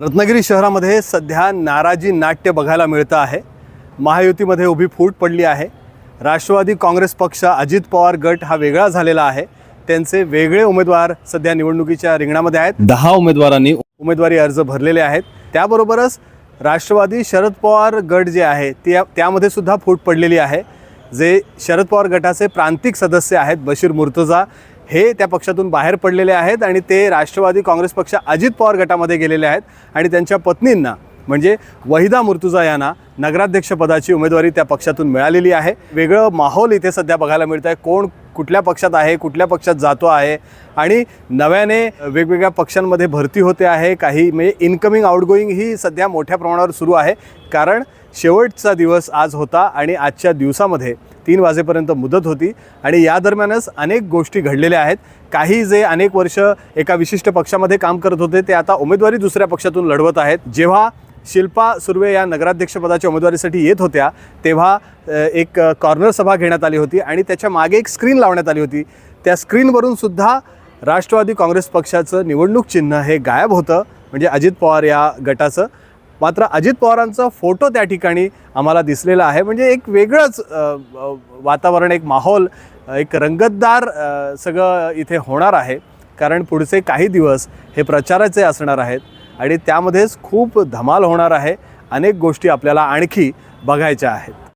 रत्नागिरी शहरामध्ये सध्या नाराजी नाट्य बघायला मिळतं आहे. महायुतीमध्ये उभी फूट पडली आहे. राष्ट्रवादी काँग्रेस पक्ष अजित पवार गट हा वेगळा झालेला आहे. त्यांचे वेगळे उमेदवार सध्या निवडणुकीच्या रिंगणामध्ये आहेत. दहा उमेदवारांनी उमेदवारी अर्ज भरलेले आहेत. त्याबरोबरच राष्ट्रवादी शरद पवार गट जे आहे त्या त्यामध्ये सुद्धा फूट पडलेली आहे. जे शरद पवार गटाचे प्रांतिक सदस्य आहेत बशीर मुर्तजा हे त्या पक्षातून बाहेर पडलेले आहेत आणि ते राष्ट्रवादी काँग्रेस पक्ष अजित पवार गटामध्ये गेलेले आहेत आणि त्यांच्या पत्नींना म्हणजे वहिदा मुर्तुजा यांना नगराध्यक्षपदाची उमेदवारी त्या पक्षातून मिळालेली आहे. वेगळं माहोल इथे सध्या बघायला मिळतं आहे कोण कुठल्या पक्षात आहे कुठल्या पक्षात जातो आहे आणि नव्याने वेगवेगळ्या पक्षांमध्ये भरती होते आहे. काही म्हणजे इनकमिंग आउटगोईंग ही सध्या मोठ्या प्रमाणावर सुरू आहे. कारण शेवटचा दिवस आज होता आणि आजच्या दिवसामध्ये तीन वाजेपर्यंत मुदत होती. आणि या दरम्यानच अनेक गोष्टी घडलेल्या आहेत. काही जे अनेक वर्ष एका विशिष्ट पक्षामध्ये काम करत होते ते आता उमेदवारी दुसऱ्या पक्षातून लढवत आहेत. जेव्हा शिल्पा सुर्वे या नगराध्यक्षपदाच्या उमेदवारीसाठी येत होत्या तेव्हा एक कॉर्नर सभा घेण्यात आली होती आणि त्याच्यामागे एक स्क्रीन लावण्यात आली होती. त्या स्क्रीनवरून सुद्धा राष्ट्रवादी काँग्रेस पक्षाचं निवडणूक चिन्ह हे गायब होतं. म्हणजे अजित पवार या गटाचं. मात्र अजित पवारांचा फोटो त्या ठिकाणी आम्हाला दिसलेला आहे. म्हणजे एक वेगळंच वातावरण एक माहोल एक रंगतदार सगळं इथे होणार आहे. कारण पुढचे काही दिवस हे प्रचाराचे असणार आहेत आणि त्यामध्येच खूप धमाल होणार आहे. अनेक गोष्टी आपल्याला आणखी बघायच्या आहेत.